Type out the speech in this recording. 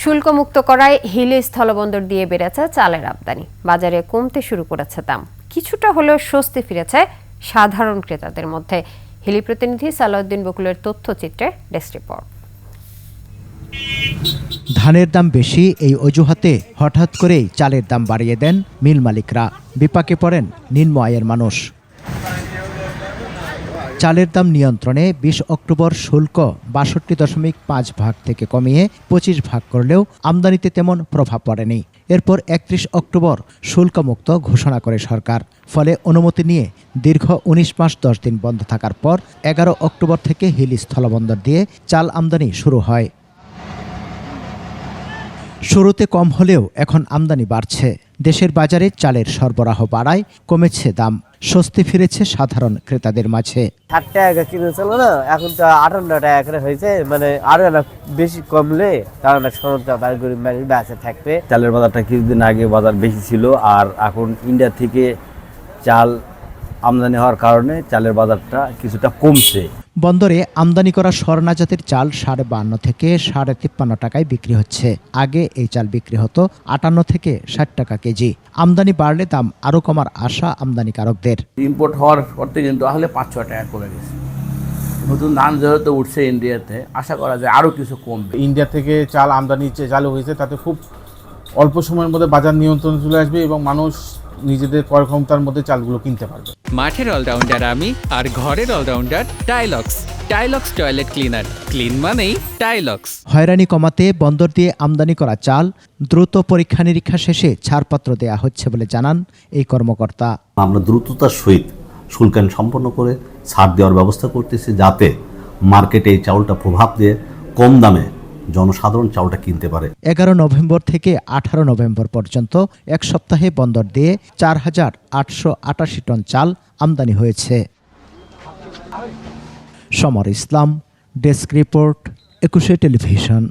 শুল্কমুক্ত করায় হিলি স্থলবন্দর দিয়ে বেড়েছে চালের আমদানি। বাজারে কমতে শুরু করেছে দাম। কিছুটা হলেও স্বস্তি ফিরেছে সাধারণ ক্রেতাদের মধ্যে। হিলি প্রতিনিধি সালাউদ্দিন বকুলের তথ্যচিত্রে ডেস্ক রিপোর্ট। ধানের দাম বেশি, এই অজুহাতে হঠাৎ করেই চালের দাম বাড়িয়ে দেন মিল মালিকরা। বিপাকে পড়েন নিম্ন আয়ের মানুষ। চালের দাম নিয়ন্ত্রণে বিশ অক্টোবর শুল্ক বাষট্টি দশমিক পাঁচ ভাগ থেকে কমিয়ে পঁচিশ ভাগ করলেও আমদানিতে তেমন প্রভাব পড়েনি। এরপর একত্রিশ অক্টোবর শুল্কমুক্ত ঘোষণা করে সরকার। ফলে অনুমতি নিয়ে দীর্ঘ উনিশ মাস দশ দিন বন্ধ থাকার পর এগারো অক্টোবর থেকে হিলি স্থলবন্দর দিয়ে চাল আমদানি শুরু হয়। শুরুতে কম হলেও এখন আমদানি বাড়ছে। দেশের বাজারে চালের সরবরাহ বাড়ায় কমেছে দাম। স্বস্তি ফিরেছে সাধারণ ক্রেতাদের মাঝে। ষাট টাকা কিলো ছিল না এখন তো আটান্ন টাকা করে হয়েছে মানে আরও না বেশি কমলে কারণ সরকার বাড়ি গরিব মানুষ বেঁচে থাকবে। চালের বাজারটা কিছুদিন আগে বাজার বেশি ছিল আর এখন ইন্ডিয়া থেকে চাল আমদানি হওয়ার কারণে চালের বাজারটা কিছুটা কমছে। বন্দরে আমদানি করা স্বর্ণা জাতের চাল সাড়ে বান্ন থেকে সাড়ে তিপ্পান্ন টাকায় বিক্রি হচ্ছে। আগে এই চাল বিক্রি হতো আটান্ন থেকে ষাট টাকা কেজি। আমদানি বাড়লে দাম আরও কমার আশা আমদানিকারকদের। ইম্পোর্ট হওয়ার পর থেকে কিন্তু আসলে পাঁচ ছ টাকা করে গেছে। নতুন ধান যেহেতু উঠছে ইন্ডিয়াতে আশা করা যায় আরও কিছু কমবে। ইন্ডিয়া থেকে চাল আমদানি যে চালু হয়েছে তাতে খুব অল্প সময়ের মধ্যে বাজার নিয়ন্ত্রণ চলে আসবে এবং মানুষ নিজেদের ক্রয় ক্ষমতার মধ্যে চালগুলো কিনতে পারবে। মাঠের অলরাউন্ডার আমি আর ঘরের all rounder Tylox. Tylox toilet cleaner. Clean মানেই টাইলক্স। হয়রানি কমাতে বন্দর দিয়ে আমদানি করা চাল দ্রুত পরীক্ষা নিরীক্ষা শেষে ছাড়পত্র দেয়া হচ্ছে বলে জানান এই কর্মকর্তা। আমরা দ্রুততার সহিত শুল্কায়ন সম্পন্ন করে ছাড় দেওয়ার ব্যবস্থা করতেছি যাতে মার্কেটে এই চাউলটা প্রভাব দিয়ে কম দামে জনসাধারণ চাউলটা কিনতে পারে। এগারো নভেম্বর থেকে আঠারো নভেম্বর পর্যন্ত এক সপ্তাহে বন্দর দিয়ে চার হাজার আটশো আটাশি টন চাল আমদানি হয়েছে। Samar Islam, desk report, Ekushey television.